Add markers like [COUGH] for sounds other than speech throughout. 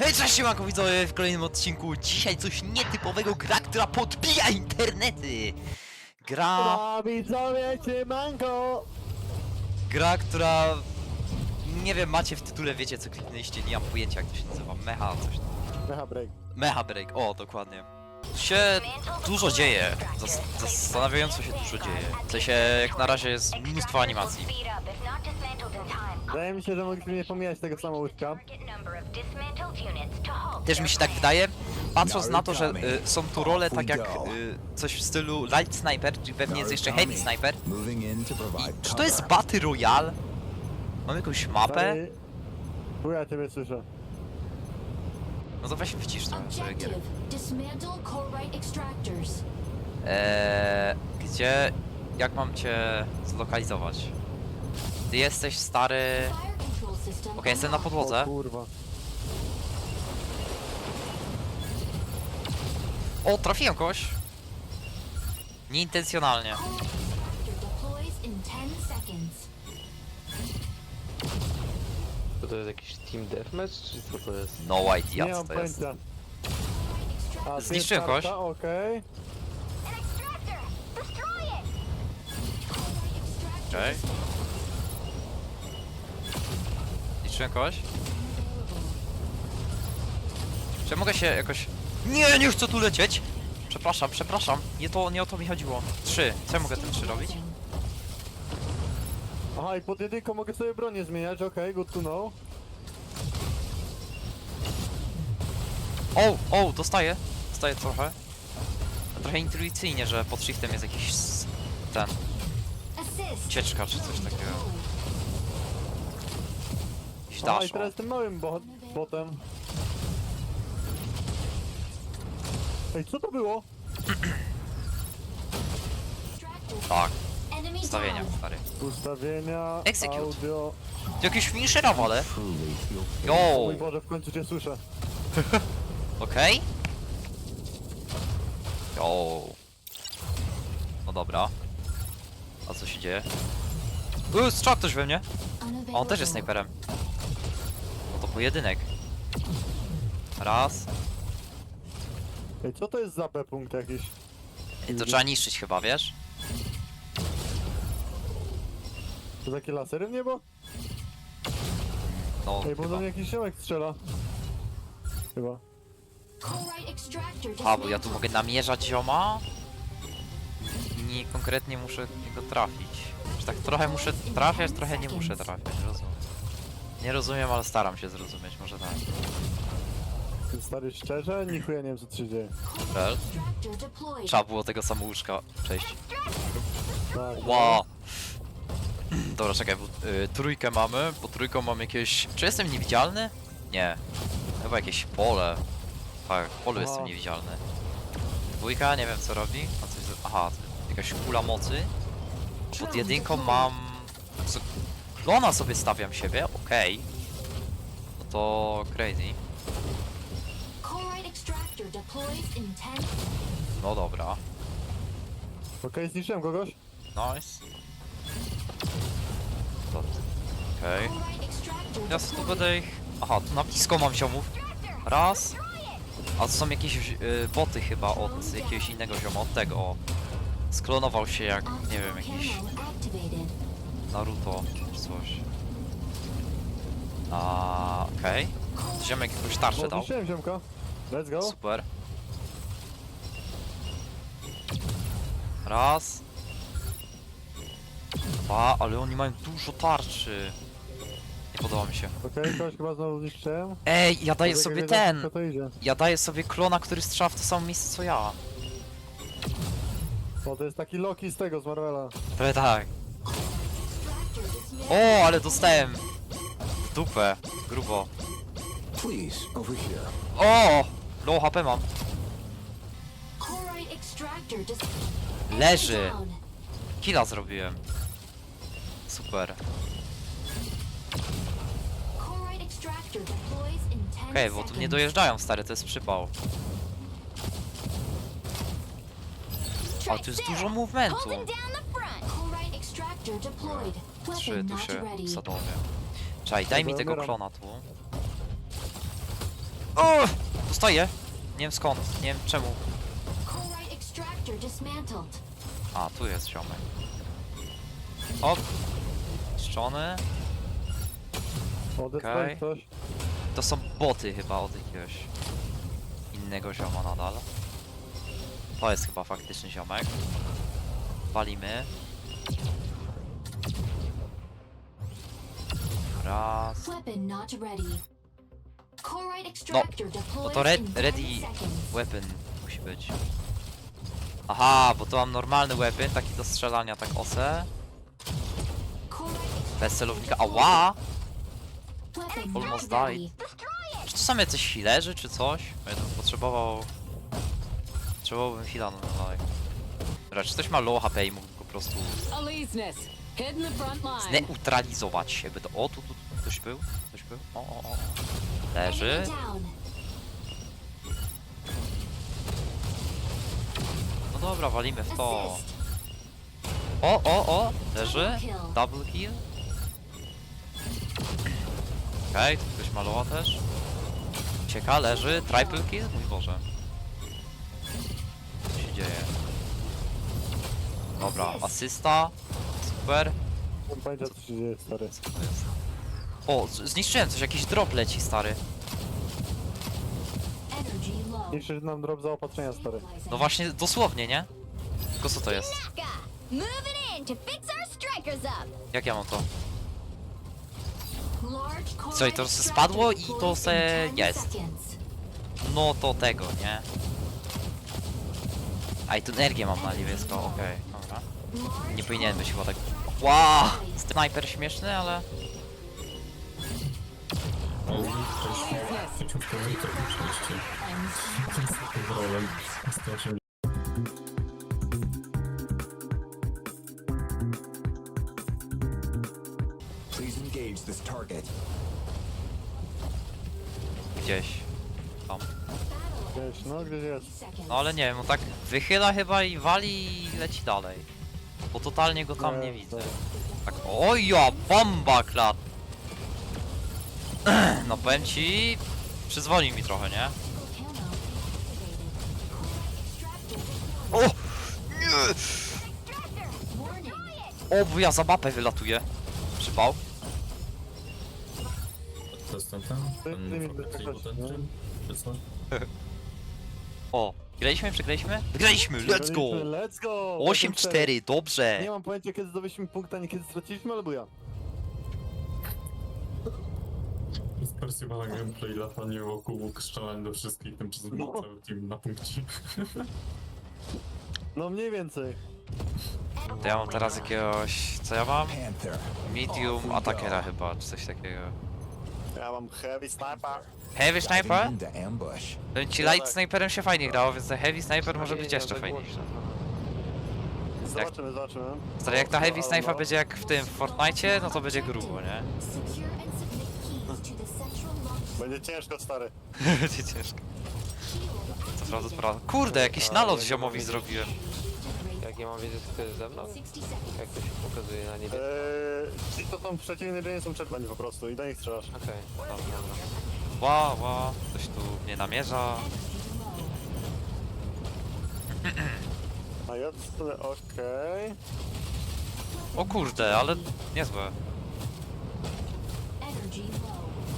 Hej, cześć siemanko widzowie w kolejnym odcinku. Dzisiaj coś nietypowego, gra, która podbija internety. Gra, No widzowie, mango! gra, która... Nie wiem, macie w tytule, wiecie co kliknęliście, nie mam pojęcia jak to się nazywa. Mecha, coś tam. Mecha break. Mecha Break, o, dokładnie. Się dużo dzieje. Zas zastanawiająco się dużo dzieje. W sensie, jak na razie jest mnóstwo animacji. Wydaje mi się, że mogliśmy nie pomijać tego samouczka. Też mi się tak wydaje, patrząc na to, że y, są tu role tak jak y, coś w stylu Light Sniper, czy pewnie jest jeszcze Heavy Sniper. Provide Czy to jest Battle Royale? Mam jakąś mapę? Stary, Tu ja ciebie słyszę. No to weź wycisz te gier. Objective: Dismantle Corite extractors. Eee, gdzie... Jak mam cię zlokalizować? Ty jesteś stary... Fire control system. Okej, jestem na O podłodze. kurwa. O, trafiłem kogoś! Nieintencjonalnie. Corite extractor deploys in 10 seconds. To to jest jakiś team deathmatch, czy co to jest? No idea, Nie co mam to jest. pojęcia. A, Zniszczyłem kogoś. karta, Okej. Corite extractor. Liczyłem kogoś? Czy mogę się jakoś... Nie, nie chcę tu lecieć! Przepraszam, przepraszam. Nie to, nie o to mi chodziło. Trzy. Co ja mogę tym trzy robić? Aha, i pod jedynką mogę sobie bronię zmieniać, okej, good to know. O, o, dostaję. Dostaję trochę. Trochę intuicyjnie, że pod shiftem jest jakiś... s- ten... Assist. Ucieczka czy coś takiego. Jakiś Aha, i teraz tym małym bo botem. Ej, co to było? Tak, ustawienia, stary. Ustawienia, Execute. audio... To jakiś finishera feel O Yo, mój Boże, w końcu cię słyszę. [LAUGHS] okej. Yo. No dobra. A co się dzieje? Uuu, strzał ktoś we mnie. A on też jest snajperem. No to pojedynek. Raz. Ej, co to jest za B punkt jakiś? I to trzeba niszczyć chyba, wiesz? To takie lasery w niebo? No, Ej, bo do chyba. mnie jakiś ziomek strzela. Chyba. Extractor. A, bo ja tu mogę namierzać zioma. I nie konkretnie muszę go trafić. Że tak trochę muszę trafiać, trochę nie muszę trafiać, rozumiem. Nie rozumiem, ale staram się zrozumieć, może tak. Ten stary szczerze, nichuja nie wiem co tu się dzieje. Extractor deployed. Trzeba było tego samouczka przejść. Tak. Wow. Dobra, czekaj, bo y, trójkę mamy, po trójką mam jakieś... Czy jestem niewidzialny? Nie. Chyba jakieś pole. Tak, w polu jestem niewidzialny. Dwójka, nie wiem co robi. A coś... z- Aha, jakaś kula mocy. Pod jedynką mam... Co... Klona sobie stawiam siebie, okej. No to crazy. Corite extractor deploys in 10 No dobra. Okej, zniszczyłem kogoś. Nice. Okej. Ja tu będę ich... Aha, tu na blisko mam ziomów. Raz. A to są jakieś y, boty chyba od jakiegoś innego zioma, od tego. o. Sklonował się jak, nie wiem, jakiś. Naruto czy coś. A, okej. Ziomek jakąś tarczę dał. zniszczyłem ziomka. Let's go. Super. Raz. Dwa, ale oni mają dużo tarczy. Nie podoba mi się. Okej, kogoś chyba znowu zniszczyłem. Ej, ja daję sobie ten. Co to idzie? Ja daję sobie klona, który strzela w to samo miejsce co ja. O, to jest taki Loki z tego, z Marvela. Prawie tak. O, ale dostałem. W dupę. Grubo. Please, over here. O! Low HP mam. Corite extractor dis- Leży. Down. Killa zrobiłem. Super. Corite extractor deploys in 10 Okej, bo tu nie dojeżdżają, stary, to jest przypał. Ale tu jest dużo movementu. Trzy tu się sadowie. Czaj, daj mi tego klona tu. O! Dostaję. Nie wiem skąd, nie wiem czemu. A, tu jest ziomek. Hop. Zniszczony. Odesłaj Okej. coś. To są boty chyba od jakiegoś innego zioma nadal. To jest chyba faktyczny ziomek. Walimy. Raz. Weapon not ready. Corite extractor No deploys to re in 10 ready seconds. weapon musi być. Aha, bo to mam normalny weapon, taki do strzelania tak ose. Bez celownika. Ała! Almost died. Czy to są jacyś healerzy czy coś? Bo Ja bym potrzebował... Potrzebowałbym heala no dalej. Dobra, czy ktoś ma low HP i mógł po prostu zneutralizować się? By to... O, tu, tu, tu ktoś był? Ktoś był? O, o, o. Leży. No dobra, walimy w to. O, o, o! Leży. Double kill. Okej, tu ktoś ma lowa też. Cieka, leży. Triple kill? Mój Boże. Co się dzieje? Dobra, asysta. Super. Nie pamiętam co się dzieje, stary. Co to jest? O, z- zniszczyłem coś, jakiś drop leci, stary. Energy low. Niszczysz nam drop zaopatrzenia, stary. No właśnie, dosłownie, nie? Tylko co to jest? Moving in to fix our strikers up. Jak ja mam to? Coś to się spadło i to se jest. No to tego, nie? A i tu energię mam na niebieską, okej, okay, dobra. Nie powinien być chyba tak... Wow! Snajper śmieszny, ale... Jesteśmy w gdzieś. Tam. Gdzieś, no gdzieś jest. No ale nie wiem, on tak wychyla chyba i wali i leci dalej. Bo totalnie go tam nie Nie, widzę. Tak, oja, bomba klat! [CLEARS THROAT] No powiem ci, przyzwoli mi trochę, nie? O! Nie! O, bo ja za mapę wylatuję. Przypał. Ten? Czy? [LAUGHS] O, graliśmy, przegraliśmy? Wygraliśmy, let's go! Let's go! 8-4, dobrze! Nie mam pojęcia kiedy zdobyliśmy punkt, a nie kiedy straciliśmy, ale buja. Spersywana gameplay, latanie wokół, łuk strzelań do wszystkich, tymczasem No. cały team na punkcie. No mniej więcej. To ja mam teraz jakiegoś... co ja mam? Medium atakera chyba, czy coś takiego. Ja mam heavy sniper. Heavy sniper? Powiem ci light sniperem się fajnie grało, więc ten heavy sniper może być jeszcze fajniejszy. Zobaczymy, zobaczymy. Stary, jak ta heavy sniper no. będzie jak w tym w Fortnite, no to będzie grubo, nie? Secure and submit keys to the central launch Będzie ciężko, stary. [LAUGHS] Będzie ciężko. Co prawda, to prawda. Kurde, jakiś nalot ziomowi zrobiłem. Jak ja mam wiedzieć, kto jest ze mną? 60 seconds. Jak to się pokazuje na niebie? Eee, ci to są przeciwni, to nie są czerwani po prostu i do nich strzelasz. Okej, dobra, dobra. Ła, ła, ktoś tu mnie namierza. A ja to okej. O kurde, ale niezłe.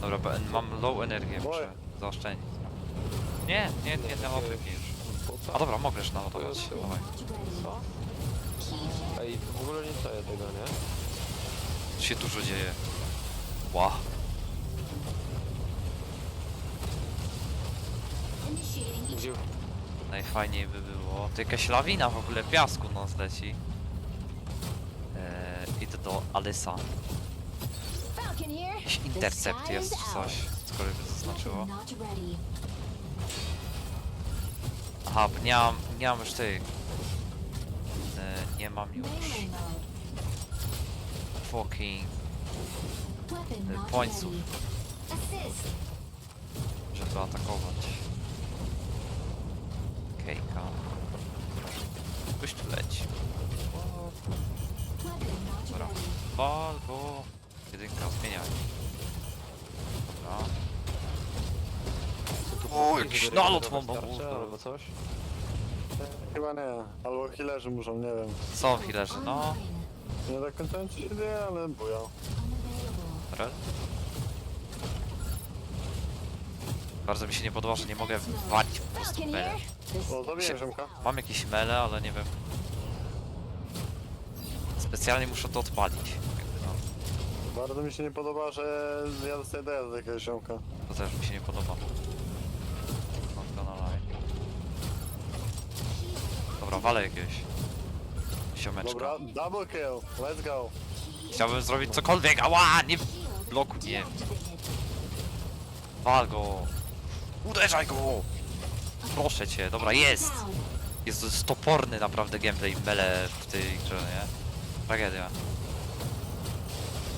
Dobra, bo mam low energię, muszę zaoszczędzić. Nie, nie, nie, nie mogę już. A dobra, możesz naładować. Dawaj. Not ready. Co? Ej, w ogóle nie czaję tego, nie? Tu się dużo dzieje. Ła. Initiating Gdzie... Najfajniej by było. To jakaś lawina w ogóle piasku nas leci. Eee, idę do Alysa. Jakiś intercept jest czy coś. Cokolwiek by zaznaczyło. Aha, bo nie mam, nie mam już tych. Eee, nie mam już fucking, Y, not pońców. żeby atakować. Kejka. Ktoś tu leci. Dobra. go. Jedynka zmieniaj. Dobra. O, jakiś nalot mam mam- albo coś? Chyba nie. Albo healerzy muszą, nie wiem. Są healerzy, no. Nie końca wiem, co się dzieje, ale. Unavailable. Rel? Bardzo mi się nie podoba, że nie mogę walić po prostu mele. O, zabiję Rzymka. Mam jakieś mele, ale nie wiem. Specjalnie muszę to odpalić. No, Bardzo mi się nie podoba, że ja dostaję dojazd do jakiegoś ziomka. to też mi się nie podoba. Dobra, walę jakiegoś. Ziomeczka. Dobra, double kill, let's go. Chciałbym zrobić cokolwiek, ała, nie bloku, nie. Wal go. Uderzaj go. Proszę cię, dobra, jest. Jest to jest toporny naprawdę gameplay mele w tej grze, nie? Tragedia.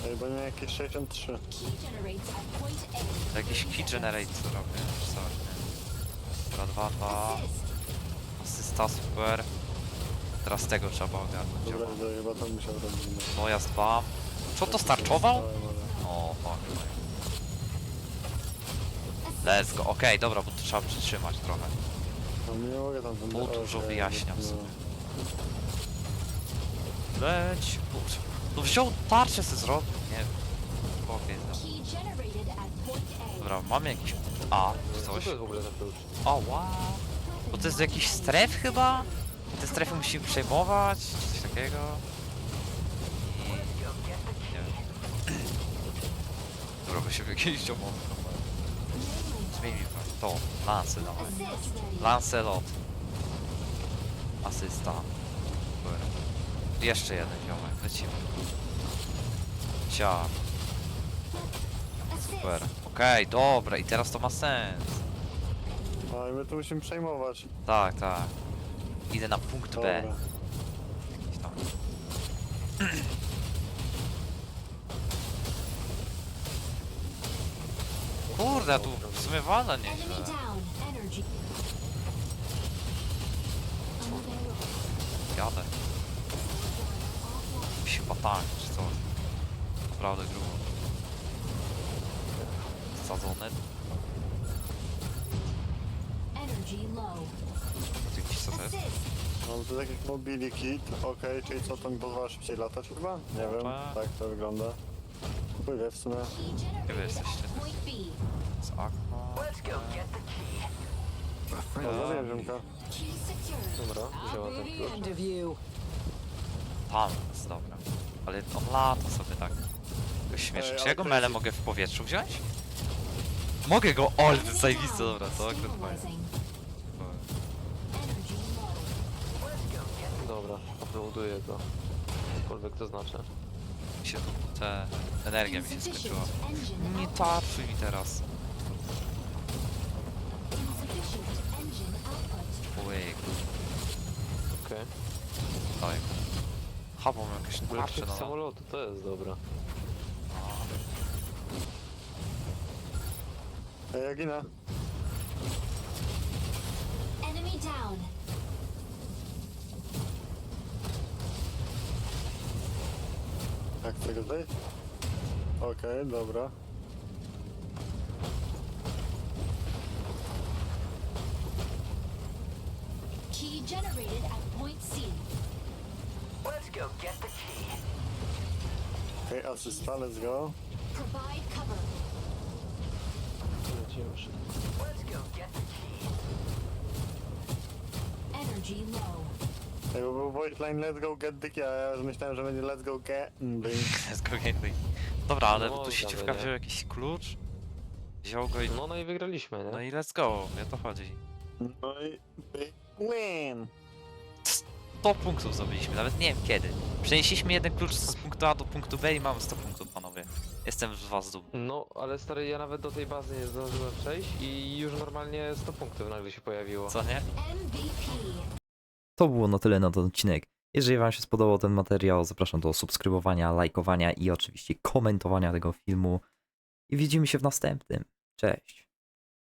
Ej, bo nie jakieś 63. Key generates at point A. To jakiś key generate co robię, czy coś, nie? Dobra, dwa, dwa. Asysta, super. Teraz tego trzeba ogarnąć. Dobra, to chyba to musiał robić. Dwa. Co to starczował? Dałem, ale- O, fuck. Let's go. Okej, dobra, bo to trzeba przytrzymać trochę. No nie mogę tam ten Bo dużo wyjaśniam no. sobie. Leć. Kurczę. No wziął tarczę se zrobił. Nie wiem. Okej, dobra. Key generated at point A. Dobra, mamy jakiś A, czy Co coś. to jest w ogóle za klucz? O, wow. Bo to jest do jakichś stref chyba? Te strefy musimy przejmować, coś takiego. I... Nie wiem. Dobra, by się jakiejś ziomowy. Zmienij to. To, lance dawaj. Lancelot. Asysta. Super. Jeszcze jeden ziomek, lecimy. Cia, Assist. super. Okej, dobra, i teraz to ma sens. A i my tu musimy przejmować. Tak, tak. Idę na punkt B. Dobra. Jakiś tam. Kurde, tu w sumie wala Enemy nieźle. down. Energy. Unavailable. Jadę. Jakiś chyba tank czy coś. Naprawdę grubo. Wsadzony. Jakiś co to jest? Assist. Mam tu jakiś mobili kit, okej, czyli co to mi pozwala szybciej latać chyba? Nie wiem, Może. tak to wygląda. Pływę w sumie. Generated jesteście? Z aqua. No, zabiję Rzymka. Key secured. Dobra, wzięła ten the klucz. end of you. Tam jest, dobra. Ale on lata sobie tak. To śmieszne. Ej, Czy ale ja go to mele jest- mogę w powietrzu wziąć? Mogę go! O, ale to jest zajebiste, dobra, to akurat fajne. Uploaduję go. Cokolwiek to znaczy. Mi się te... Energia mi się skończyła. Nie tarczy mi teraz. Ojej, Okej. Ha, bo mam jakieś tarcze Lepszy no. samolotu, to jest dobra. Ej, ja ginę. Enemy down. Jak chcę go zdejść? Okej, dobra. Key generated at point C. Okej, asysta, let's go. Provide cover. Lecimy szybko. Energy low. Bo był voice line let's go get the key, a ja już myślałem, że będzie let's go get... Go gameplay. Dobra, ale No, tu sieciówka nie? wziął jakiś klucz. Wziął go i... No, no i wygraliśmy, nie? No i let's go, o to chodzi. No i... big Win! 100 punktów zdobyliśmy, nawet nie wiem kiedy. Przenieśliśmy jeden klucz z punktu A do punktu B i mamy 100 punktów, panowie. Jestem z was dumny. No, ale stary, ja nawet do tej bazy nie zdążyłem przejść i już normalnie 100 punktów nagle się pojawiło. Co nie? MVP. To było na tyle na ten odcinek. Jeżeli Wam się spodobał ten materiał, zapraszam do subskrybowania, lajkowania i oczywiście komentowania tego filmu. I widzimy się w następnym. Cześć!